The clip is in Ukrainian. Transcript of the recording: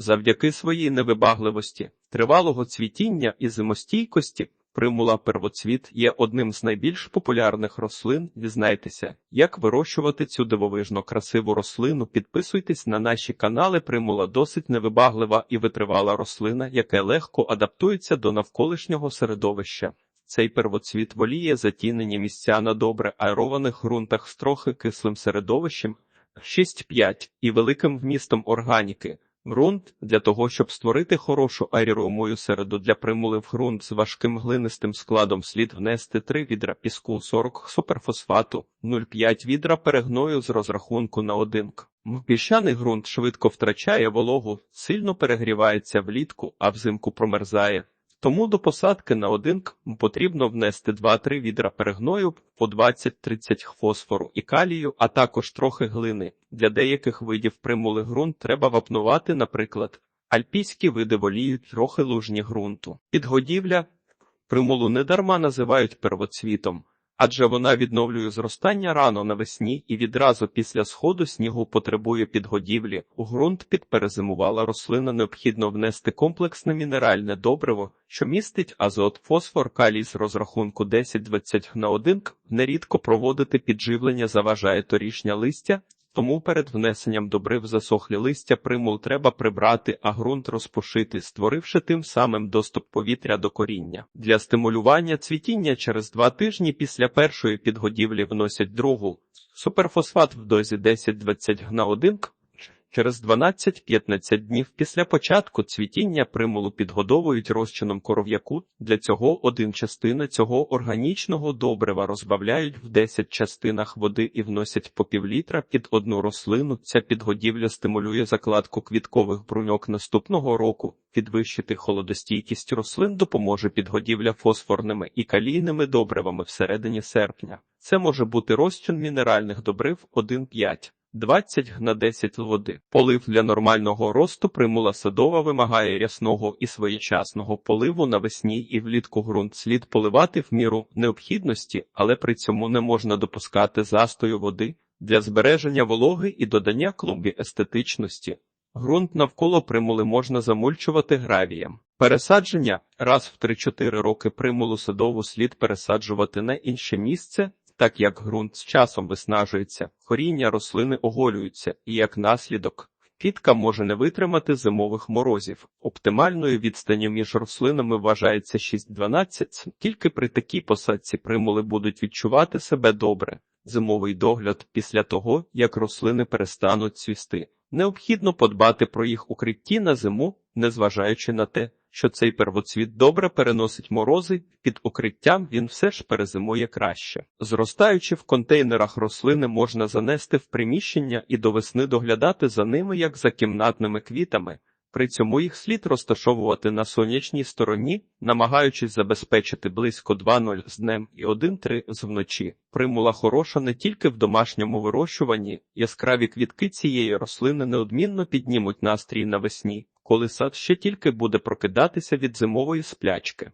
Завдяки своїй невибагливості, тривалого цвітіння і зимостійкості примула первоцвіт є одним з найбільш популярних рослин. Дізнайтеся, як вирощувати цю дивовижно красиву рослину. Підписуйтесь на наші канали. Примула досить невибаглива і витривала рослина, яка легко адаптується до навколишнього середовища. Цей первоцвіт воліє затінені місця на добре аерованих ґрунтах з трохи кислим середовищем 6-5 і великим вмістом органіки. Ґрунт для того, щоб створити хорошу аеромою середу для примули в ґрунт з важким глинистим складом слід внести 3 відра піску 40 суперфосфату, 0,5 відра перегною з розрахунку на 1 к. Піщаний ґрунт швидко втрачає вологу, сильно перегрівається влітку, а взимку промерзає. Тому до посадки на один к потрібно внести 2-3 відра перегною по 20-30 фосфору і калію, а також трохи глини. Для деяких видів примули ґрунт треба вапнувати, наприклад, альпійські види воліють трохи лужні ґрунту. Підгодівля примулу недарма називають первоцвітом. Адже вона відновлює зростання рано навесні і відразу після сходу снігу потребує підгодівлі. У ґрунт підперезимувала рослина необхідно внести комплексне мінеральне добриво, що містить азот, фосфор, калій з розрахунку 10-20 на 1 к. Нерідко проводити підживлення заважає торішня листя, тому перед внесенням добрив засохлі листя примул треба прибрати, а ґрунт розпушити, створивши тим самим доступ повітря до коріння. Для стимулювання цвітіння через два тижні після першої підгодівлі вносять другу. Суперфосфат в дозі 10-20 на 1 к. Через 12-15 днів після початку цвітіння примулу підгодовують розчином коров'яку. Для цього один частина цього органічного добрива розбавляють в 10 частинах води і вносять по півлітра під одну рослину. Ця підгодівля стимулює закладку квіткових бруньок наступного року. Підвищити холодостійкість рослин допоможе підгодівля фосфорними і калійними добривами всередині серпня. Це може бути розчин мінеральних добрив 1,5. 20 на 10 води. Полив для нормального росту примула садова вимагає рясного і своєчасного поливу навесні і влітку ґрунт слід поливати в міру необхідності, але при цьому не можна допускати застою води для збереження вологи і додання клумбі естетичності. Ґрунт навколо примули можна замульчувати гравієм. Пересадження раз в 3-4 роки примулу садову слід пересаджувати на інше місце, так як ґрунт з часом виснажується, коріння рослини оголюються, і як наслідок, квітка може не витримати зимових морозів. Оптимальною відстанню між рослинами вважається 6-12, тільки при такій посадці примули будуть відчувати себе добре. Зимовий догляд після того, як рослини перестануть цвісти. Необхідно подбати про їх укритті на зиму, незважаючи на те, що цей первоцвіт добре переносить морози, під укриттям він все ж перезимує краще. Зростаючи в контейнерах рослини можна занести в приміщення і до весни доглядати за ними як за кімнатними квітами. При цьому їх слід розташовувати на сонячній стороні, намагаючись забезпечити близько 2-0 з днем і 1-3 з вночі. Примула хороша не тільки в домашньому вирощуванні, яскраві квітки цієї рослини неодмінно піднімуть настрій навесні, коли сад ще тільки буде прокидатися від зимової сплячки.